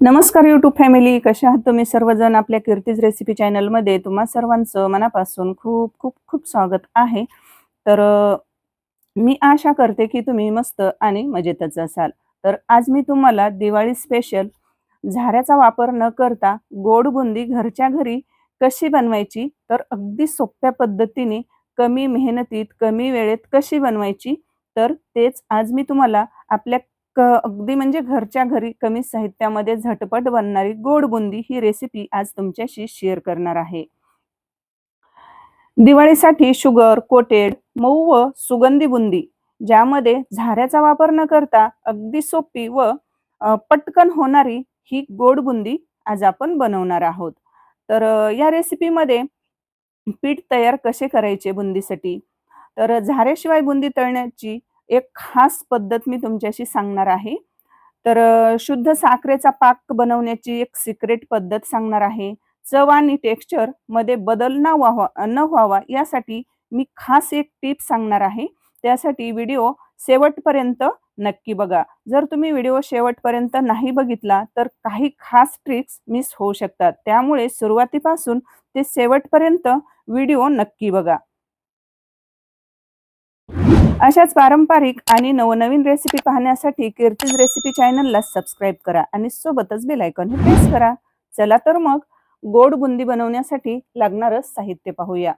नमस्कार YouTube family कशा आहात तुम्ही सर्वजण? आपल्या कीर्तीज रेसिपी चॅनलमध्ये तुम्हा सर्वांचं मनापासून खूप खूप खूप स्वागत आहे. तर मी आशा करते की तुम्ही मस्त आणि मजेतच असाल. तर आज मी तुम्हाला दिवाळी स्पेशल झाऱ्याचा वापर न करता गोड बुंदी घरच्या घरी कशी बनवायची तर अगदी सोप्या पद्धतीने कमी मेहनतीत कमी वेळेत कशी बनवायची तर तेच आज मी तुम्हाला आपल्या अगदी म्हणजे घरच्या घरी कमी साहित्यामध्ये झटपट बनणारी गोड बुंदी ही रेसिपी आज तुमच्याशी शेअर करणार आहे. दिवाळीसाठी शुगर कोटेड मऊ व सुगंधी बुंदी ज्यामध्ये झाऱ्याचा वापर न करता अगदी सोपी व पटकन होणारी ही गोड बुंदी आज आपण बनवणार आहोत. तर या रेसिपीमध्ये पीठ तयार कसे करायचे बुंदीसाठी तर झाऱ्याशिवाय बुंदी तळण्याची एक खास पद्धत मी तुमच्याशी सांगणार आहे. तर शुद्ध साखरेचा पाक बनवण्याची एक सिक्रेट पद्धत सांगणार आहे. चव आणि टेक्स्चरमध्ये बदल न व्हावा न व्हावा यासाठी मी खास एक टिप सांगणार आहे. त्यासाठी व्हिडिओ शेवटपर्यंत नक्की बघा. जर तुम्ही व्हिडिओ शेवटपर्यंत नाही बघितला तर काही खास ट्रिक्स मिस होऊ शकतात. त्यामुळे सुरुवातीपासून ते शेवटपर्यंत व्हिडिओ नक्की बघा. अशाच पारंपरिक आणि नवनवीन रेसिपी पाहण्यासाठी कीर्तीज रेसिपी चॅनलला सबस्क्राईब करा आणि सोबतच बेल आयकॉन हे प्रेस करा. चला तर मग गोड बुंदी बनवण्यासाठी लागणारं साहित्य पाहूया.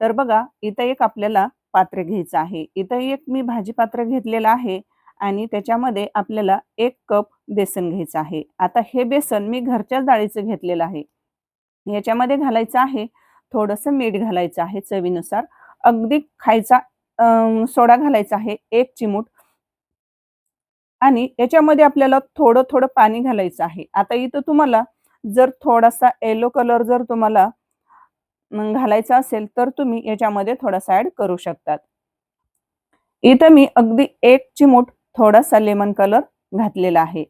तर बघा इथं एक आपल्याला पात्र घ्यायचं आहे. इथं एक मी भाजी पात्र घेतलेलं आहे आणि त्याच्यामध्ये आपल्याला एक कप बेसन घ्यायचं आहे. आता हे बेसन मी घरच्याच डाळीचं घेतलेलं आहे. याच्यामध्ये घालायचं आहे थोडंसं मीठ घालायचं आहे चवीनुसार. अगदी खायचा सोडा घालायचा आहे एक चिमूट. आणि याच्यामध्ये आपल्याला थोडं-थोडं पाणी घालायचं आहे. आता इथं तुम्हाला जर थोडासा येलो कलर जर तुम्हाला घालायचा असेल तर तुम्ही याच्यामध्ये थोडासा ऍड करू शकतात. इथं मी अगदी एक चिमूट थोडासा लेमन कलर घातलेला आहे.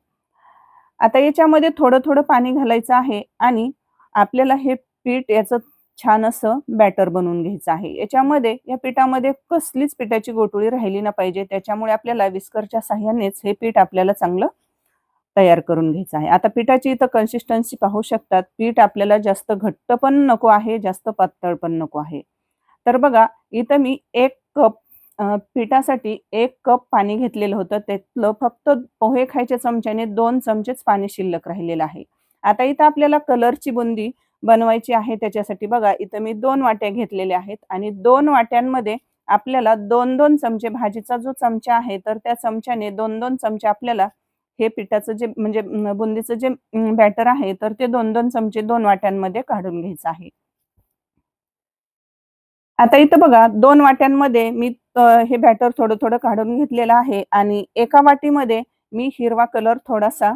आता याच्यामध्ये थोडं-थोडं पाणी घालायचं आहे आणि आपल्याला हे पीठ याचं छान असं बॅटर बनवून घ्यायचं आहे. याच्यामध्ये या पिठामध्ये कसलीच पिठाची गोटुळी राहिली ना पाहिजे. त्याच्यामुळे आपल्याला विस्करच्या साह्यानेच हे पीठ आपल्याला चांगलं तयार करून घ्यायचं आहे. आता पिठाची इथं कन्सिस्टन्सी पाहू शकतात. पीठ आपल्याला जास्त घट्ट पण नको आहे, जास्त पातळ पण नको आहे. तर बघा इथं मी एक कप पिठासाठी एक कप पाणी घेतलेलं होतं. त्यातलं फक्त पोहे खायच्या चमच्याने दोन चमचेच पाणी शिल्लक राहिलेलं आहे. आता इथं आपल्याला कलरची बुंदी बनवायची आहे त्याच्यासाठी बघा इथं मी दोन वाट्या घेतलेल्या आहेत आणि दोन वाट्यांमध्ये आपल्याला 2-2 चमचे भाजीचा जो चमचा आहे तर त्या चमच्याने 2-2 चमचे आपल्याला हे पिठाचं जे म्हणजे बुंदीचं जे बॅटर आहे तर ते 2-2 चमचे दोन वाट्यांमध्ये काढून घ्यायचं आहे. आता इथं बघा दोन वाट्यांमध्ये मी हे बॅटर थोडं-थोडं काढून घेतलेलं आहे आणि एका वाटीमध्ये मी हिरवा कलर थोडासा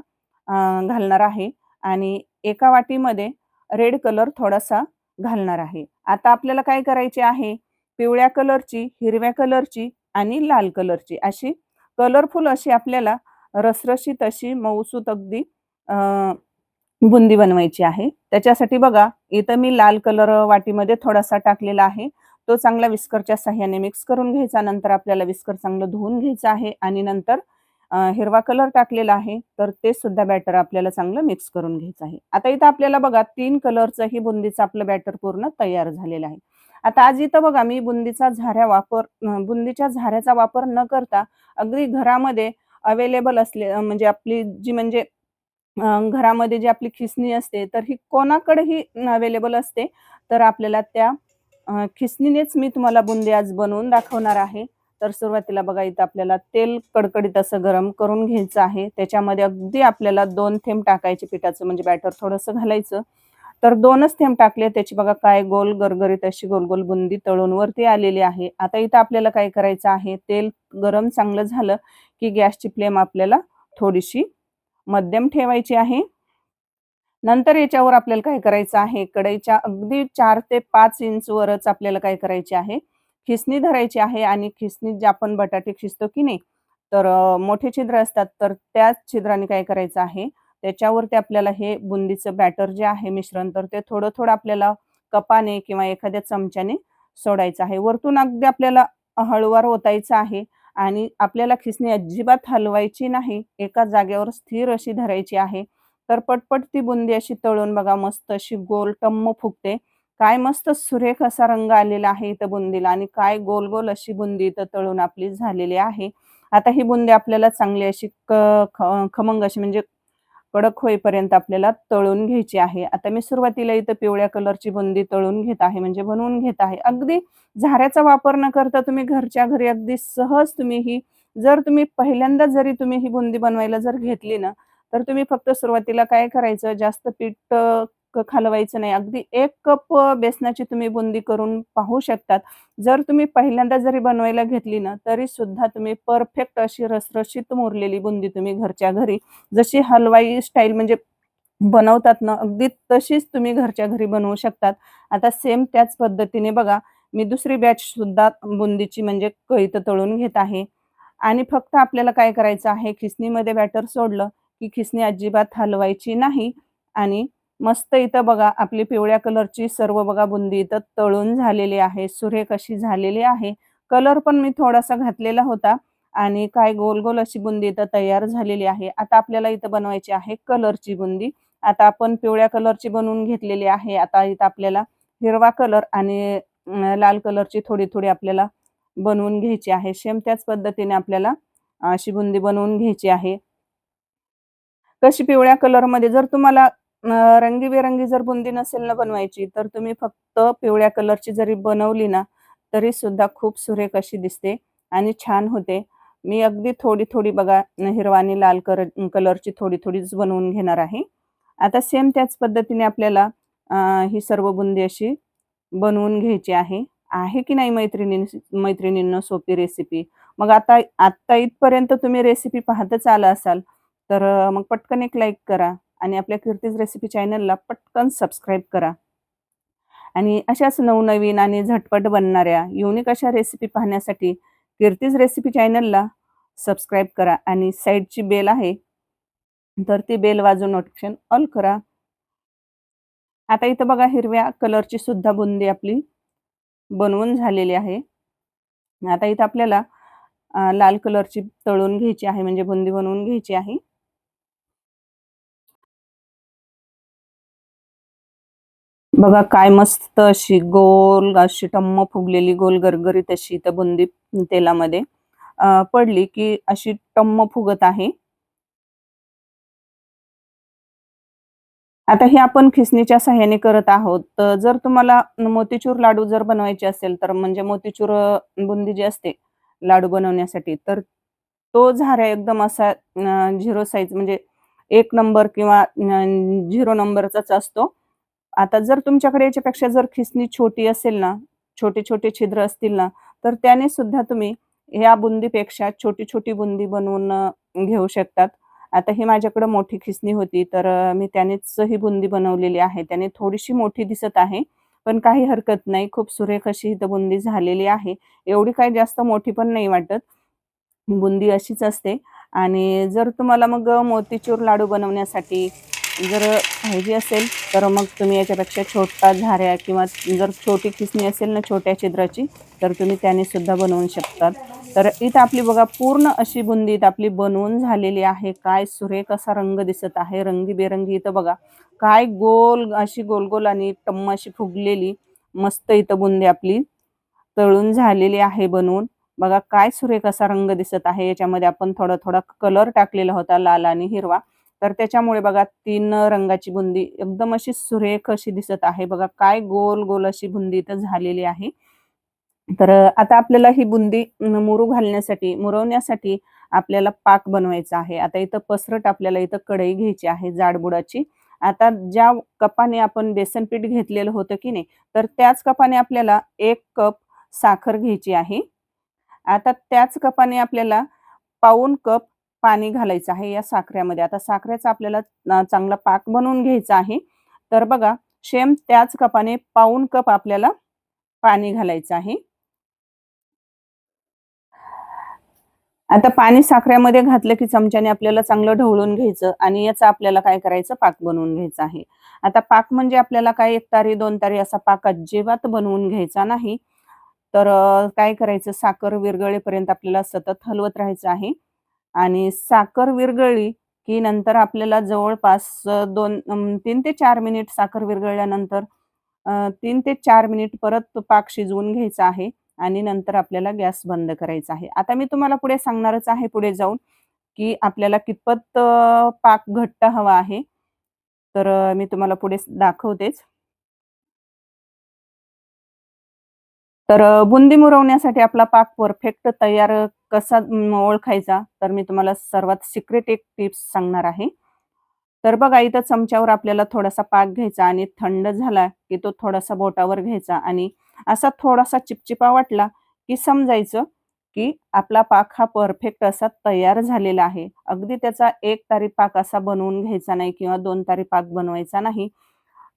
घालणार आहे आणि एका वाटीमध्ये रेड कलर थोडासा घालणार आहे. आता आपल्याला काय करायचे आहे, पिवळ्या कलरची, हिरव्या कलरची आणि लाल कलरची अशी कलरफुल अशी आपल्याला रसरशीत अशी मऊसूत अगदी बुंदी बनवायची आहे. त्याच्यासाठी बघा इथं मी लाल कलर वाटीमध्ये थोडासा टाकलेला आहे. तो चांगला विस्करच्या सहाय्याने मिक्स करून घ्यायचा. नंतर आपल्याला विस्कर चांगलं धुवून घ्यायचं आहे आणि नंतर हिरवा कलर टाकलेला आहे तर ते सुद्धा बॅटर आपल्याला चांगलं मिक्स करून घ्यायचं आहे. आता इथं आपल्याला बघा तीन कलरचं ही बुंदीचं आपलं बॅटर पूर्ण तयार झालेलं आहे. आता आज इथं बघा मी बुंदीचा झाऱ्या वापर बुंदीच्या झाऱ्याचा वापर न करता अगदी घरामध्ये अवेलेबल असले म्हणजे आपली जी म्हणजे घरामध्ये जी आपली खिसणी असते तर ही कोणाकडेही अवेलेबल असते. तर आपल्याला त्या खिसणीनेच मी तुम्हाला बुंदी आज बनवून दाखवणार आहे. तर सुरुवातीला बघा इथं आपल्याला तेल कडकडीत असं गरम करून घ्यायचं आहे. त्याच्यामध्ये अगदी आपल्याला दोन थेंब टाकायचे पिठाचं म्हणजे बॅटर थोडंसं घालायचं. तर दोनच थेंब टाकले त्याची बघा काय गोल गरगरीत अशी गोल-गोल बुंदी तळून वरती आलेली आहे. आता इथं आपल्याला काय करायचं आहे, तेल गरम चांगलं झालं की गॅसची फ्लेम आपल्याला थोडीशी मध्यम ठेवायची आहे. नंतर याच्यावर आपल्याला काय करायचं आहे, कढईच्या अगदी चार ते पाच इंच वरच आपल्याला काय करायचे आहे, खिसणी धरायची आहे आणि खिसणीत जे आपण बटाटे खिसतो की नाही, तर मोठे छिद्र असतात तर त्याच छिद्राने काय करायचं आहे, त्याच्यावरती आपल्याला हे बुंदीचं बॅटर जे आहे मिश्रण तर ते थोडं-थोडं आपल्याला कपाने किंवा एखाद्या चमच्याने सोडायचं आहे. वरतून अगदी आपल्याला हळूवार ओतायचं आहे आणि आपल्याला खिसणी अजिबात हलवायची नाही. एका जागेवर स्थिर अशी धरायची आहे. तर पटपट ती बुंदी अशी तळून बघा मस्त अशी गोल टम्म फुगते काय मस्त सुरेख असा रंग आलेला आहे इथं बुंदीला आणि काय गोल गोल अशी बुंदी इथं तळून आपली झालेली आहे. आता ही बुंदी आपल्याला चांगली अशी खमंग अशी म्हणजे कडक होईपर्यंत आपल्याला तळून घ्यायची आहे. आता मी सुरुवातीला इथं पिवळ्या कलरची बुंदी तळून घेत आहे म्हणजे बनवून घेत आहे. अगदी झाऱ्याचा वापर न करता तुम्ही घरच्या घरी अगदी सहज तुम्ही ही जर तुम्ही पहिल्यांदा जरी तुम्ही ही बुंदी बनवायला जर घेतली ना तर तुम्ही फक्त सुरुवातीला काय करायचं जास्त पीठ खालवायचं नाही. अगदी एक कप बेसनाची तुम्ही बुंदी करून पाहू शकतात. जर तुम्ही पहिल्यांदा जरी बनवायला घेतली ना तरी सुद्धा तुम्ही परफेक्ट अशी रसरशीत मुरलेली बुंदी तुम्ही घरच्या घरी जशी हलवाई स्टाईल म्हणजे बनवतात ना अगदी तशीच तुम्ही घरच्या घरी बनवू शकतात. आता सेम त्याच पद्धतीने बघा मी दुसरी बॅच सुद्धा बुंदीची म्हणजे कळीत तळून घेत आहे. आणि फक्त आपल्याला काय करायचं आहे खिसणीमध्ये बॅटर सोडलं की खिसणी अजिबात हलवायची नाही. आणि मस्त इथं बघा आपली पिवळ्या कलरची सर्व बघा बुंदी इथं तळून झालेली आहे सुरेख अशी झालेली आहे. कलर पण मी थोडासा घातलेला होता आणि काय गोल गोल अशी बुंदी इथं तयार झालेली आहे. आता आपल्याला इथं बनवायची आहे कलरची बुंदी. आता आपण पिवळ्या कलरची बनवून घेतलेली आहे. आता इथं आपल्याला हिरवा कलर आणि लाल कलरची थोडी थोडी आपल्याला बनवून घ्यायची आहे. सेम त्याच पद्धतीने आपल्याला अशी बुंदी बनवून घ्यायची आहे. कशी पिवळ्या कलरमध्ये जर तुम्हाला रंगीबेरंगी जर बुंदी नसेल ना बनवायची तर तुम्ही फक्त पिवळ्या कलरची जरी बनवली ना तरी सुद्धा खूप सुरेख अशी दिसते आणि छान होते. मी अगदी थोडी थोडी बघा हिरवानी लाल कर कलरची थोडी थोडीच बनवून घेणार आहे. आता सेम त्याच पद्धतीने आपल्याला ही सर्व बुंदी अशी बनवून घ्यायची आहे. आहे की नाही मैत्रिणी मैत्रिणींना सोपी रेसिपी मग आता आत्ता इथपर्यंत तुम्ही रेसिपी पाहतच आला असाल तर मग पटकन एक लाईक करा. आणि आपल्या कीर्तीज रेसिपी चॅनलला पटकन सबस्क्राईब करा. आणि अशाच नवनवीन आणि झटपट बनणाऱ्या युनिक अशा रेसिपी पाहण्यासाठी कीर्तीज रेसिपी चॅनलला सबस्क्राईब करा आणि साईडची बेल आहे तर ती बेल वाजून नोटिफिकेशन ऑल करा. आता इथं बघा हिरव्या कलरची सुद्धा बुंदी आपली बनवून झालेली आहे. आता इथं आपल्याला लाल कलरची तळून घ्यायची आहे म्हणजे बुंदी बनवून घ्यायची आहे. बघा काय मस्त अशी गोल अशी टम्म फुगलेली गोल गरगरीत अशी इथं बुंदी तेलामध्ये पडली की अशी टम्म फुगत आहे. आता हे आपण खिसणीच्या सहाय्याने करत आहोत. जर तुम्हाला मोतीचूर लाडू जर बनवायचे असेल तर म्हणजे मोतीचूर बुंदी जी असते लाडू बनवण्यासाठी तर तो झाऱ्या एकदम असा झिरो साईज म्हणजे एक नंबर किंवा झिरो नंबरचाच असतो. आता जर तुमच्याकडे याच्यापेक्षा जर खिसणी छोटी असेल ना छोटे छोटे छिद्र असतील ना तर त्याने सुद्धा तुम्ही या बुंदीपेक्षा छोटी छोटी बुंदी बनवून घेऊ शकतात. आता ही माझ्याकडे मोठी खिसणी होती तर मी त्यानेच ही बुंदी बनवलेली आहे. त्याने थोडीशी मोठी दिसत आहे पण काही हरकत नाही. खूप सुरेख अशी इथं बुंदी झालेली आहे. एवढी काही जास्त मोठी पण नाही वाटत. बुंदी अशीच असते. आणि जर तुम्हाला मग मोतीचूर लाडू बनवण्यासाठी जर पाहिजे असेल तर मग तुम्ही याच्यापेक्षा छोटा झाऱ्या किंवा जर छोटी खिसणी असेल ना छोट्या छिद्राची तर तुम्ही त्याने सुद्धा बनवू शकतात. तर इथं आपली बघा पूर्ण अशी बुंदी इथं आपली बनवून झालेली आहे. काय सुरेख असा रंग दिसत आहे. रंगीबेरंगी इथं बघा काय गोल अशी गोल गोल आणि टम्म अशी फुगलेली मस्त इथं बुंदी आपली तळून झालेली आहे बनवून. बघा काय सुरेख असा रंग दिसत आहे. याच्यामध्ये आपण थोडा थोडा कलर टाकलेला होता लाल आणि हिरवा. तर त्याच्यामुळे बघा तीन रंगाची बुंदी एकदम अशी सुरेख अशी दिसत आहे. बघा काय गोल गोल अशी बुंदी इथं झालेली आहे. तर आता आपल्याला ही बुंदी मुरू घालण्यासाठी मुरवण्यासाठी आपल्याला पाक बनवायचा आहे. आता इथं पसरट आपल्याला इथं कढई घ्यायची आहे जाडबुडाची. आता ज्या कपाने आपण बेसन पीठ घेतलेलं होतं की नाही तर त्याच कपाने आपल्याला एक कप साखर घ्यायची आहे. आता त्याच कपाने आपल्याला पाऊन कप पाणी घालायचं आहे या साखरेमध्ये आता साखरेचा आपल्याला चांगला पाक बनवून घ्यायचा आहे. तर बघा शेम त्याच कपाने पाऊन कप आपल्याला पाणी घालायचं आहे. आता पाणी साखरेमध्ये घातलं की चमच्याने आपल्याला चांगलं ढवळून घ्यायचं आणि याचा आपल्याला काय करायचं? पाक बनवून घ्यायचा आहे. आता पाक म्हणजे आपल्याला काय एक तारी दोन तारी असा पाक अजिबात बनवून घ्यायचा नाही. तर काय करायचं? साखर विरगळेपर्यंत आपल्याला सतत हलवत राहायचं आहे. आणि साखर विरघळली की नंतर आपल्याला जवळपास दोन तीन ते चार मिनिट साखर विरघळल्यानंतर तीन ते चार मिनिट परत पाक शिजवून घ्यायचा आहे आणि नंतर आपल्याला गॅस बंद करायचा आहे. आता मी तुम्हाला पुढे सांगणारच आहे पुढे जाऊन, की आपल्याला कितपत पाक घट्ट हवा आहे. तर मी तुम्हाला पुढे दाखवतेच. तर बुंदी मुरवण्यासाठी आपला पाक परफेक्ट तयार कसा ओळखायचा? तर मी तुम्हाला सर्वात सिक्रेट एक टिप्स सांगणार आहे. तर बघा इथं चमच्यावर आपल्याला थोडासा पाक घ्यायचा आणि थंड झाला, की तो थोडासा बोटावर घ्यायचा आणि असा थोडासा चिपचिपा वाटला, की समजायचं, की आपला पाक हा परफेक्ट असा तयार झालेला आहे. अगदी त्याचा एक तारी पाक असा बनवून घ्यायचा नाही किंवा दोन तारी पाक बनवायचा नाही.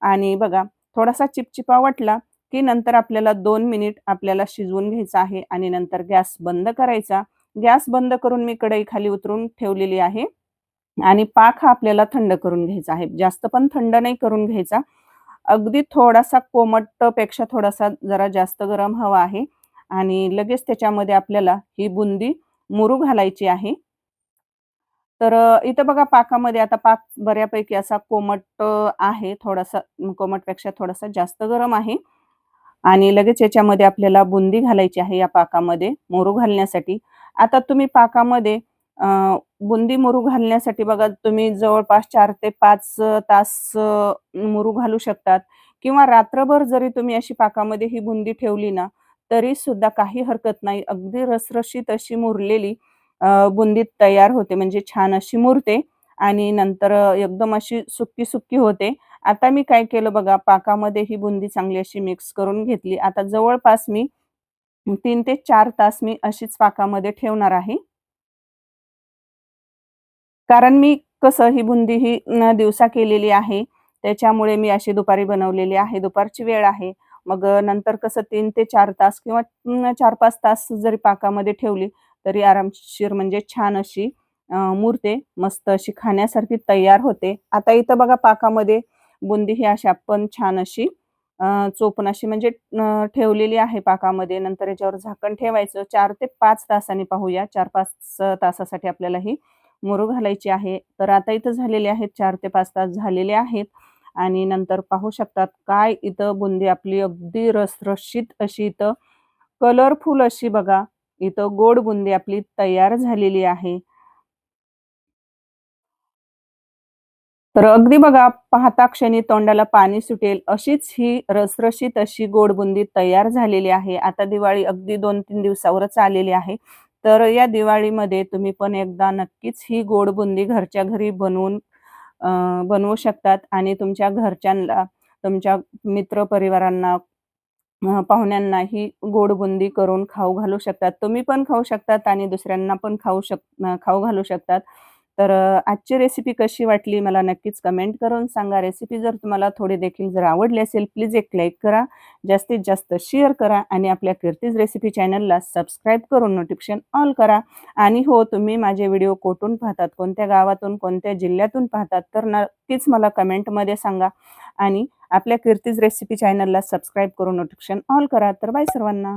आणि बघा थोडासा चिपचिपा वाटला, की नंतर आपल्याला दोन मिनिट आपल्याला शिजवून घ्यायचं आहे आणि नंतर गॅस बंद करायचा. गॅस बंद करून मी कढई खाली उतरून ठेवलेली आहे आणि पाक हा आपल्याला थंड करून घ्यायचा आहे. जास्त पण थंड नाही करून घ्यायचा. अगदी थोडासा कोमटपेक्षा थोडासा जरा जास्त गरम हवा आहे आणि लगेच त्याच्यामध्ये आपल्याला ही बुंदी मुरू घालायची आहे. तर इथं बघा पाकामध्ये आता पाक बऱ्यापैकी असा कोमट आहे. थोडासा कोमटपेक्षा थोडासा जास्त गरम आहे आणि लगेच याच्यामध्ये आपल्याला बुंदी घालायची आहे या पाकामध्ये मुरू घालण्यासाठी. आता तुम्ही पाकामध्ये बुंदी मुरू घालण्यासाठी बघा तुम्ही जवळपास चार ते पाच तास मुरू घालू शकतात किंवा रात्रभर जरी तुम्ही अशी पाकामध्ये ही बुंदी ठेवली ना, तरी सुद्धा काही हरकत नाही. अगदी रसरशीत अशी मुरलेली बुंदी तयार होते म्हणजे छान अशी मुरते आणि नंतर एकदम अशी सुकी सुक्की होते. आता मी काय केलं बघा पाकामध्ये ही बुंदी चांगली अशी मिक्स करून घेतली. आता जवळपास मी तीन ते चार तास मी अशीच पाकामध्ये ठेवणार आहे. कारण मी कसं ही बुंदी ही दिवसा केलेली आहे. त्याच्यामुळे मी अशी दुपारी बनवलेली आहे. दुपारची वेळ आहे. मग नंतर कसं तीन ते चार तास किंवा चार पाच तास जरी पाकामध्ये ठेवली, तरी आरामशीर म्हणजे छान अशी मूर्ते मुरते. मस्त अशी खाण्यासारखी तयार होते. आता इथं बघा पाकामध्ये बुंदी ही अशी आपण छान अशी चोपण अशी म्हणजे ठेवलेली आहे पाकामध्ये. नंतर याच्यावर झाकण ठेवायचं. चार ते पाच तासांनी पाहूया. 4-5 तासासाठी आपल्याला ही मुरू घालायची आहे. तर आता इथं झालेले आहेत चार ते पाच तास झालेले आहेत आणि नंतर पाहू शकतात काय इथं बुंदी आपली अगदी रसरशीत अशी इथं कलरफुल अशी बघा, इथं गोड बुंदी आपली तयार झालेली आहे. तर अगदी बघा पाहता क्षणी तोंडाला पाणी सुटेल अशीच ही रसरशीत अशी गोड बुंदी तयार झालेली आहे. आता दिवाळी अगदी 2-3 दिवसावरच आलेली आहे. तर या दिवाळीमध्ये तुम्ही पण एकदा नक्कीच ही गोड बुंदी घरच्या घरी बनवून बनवू शकतात आणि तुमच्या घरच्यांना, तुमच्या मित्रपरिवारांना, पाहुण्यांना ही गोड बुंदी करून खाऊ घालू शकतात. तुम्ही पण खाऊ शकतात आणि दुसऱ्यांना पण खाऊ शक खाऊ घालू शकतात. तर आजची रेसिपी कशी वाटली मला नक्कीच कमेंट करून सांगा. रेसिपी जर तुम्हाला थोडी देखील जर आवडली असेल, प्लीज एक लाईक करा. जास्तीत जास्त शेअर करा आणि आपल्या कीर्तीज रेसिपी चॅनलला सबस्क्राईब करून नोटिफिकेशन ऑल करा. आणि हो, तुम्ही माझे व्हिडिओ कोठून पाहतात, कोणत्या गावातून, कोणत्या जिल्ह्यातून पाहतात, तर नक्कीच मला कमेंटमध्ये सांगा आणि आपल्या कीर्तीज रेसिपी चॅनलला सबस्क्राईब करून नोटिफिकेशन ऑल करा. तर बाय सर्वांना.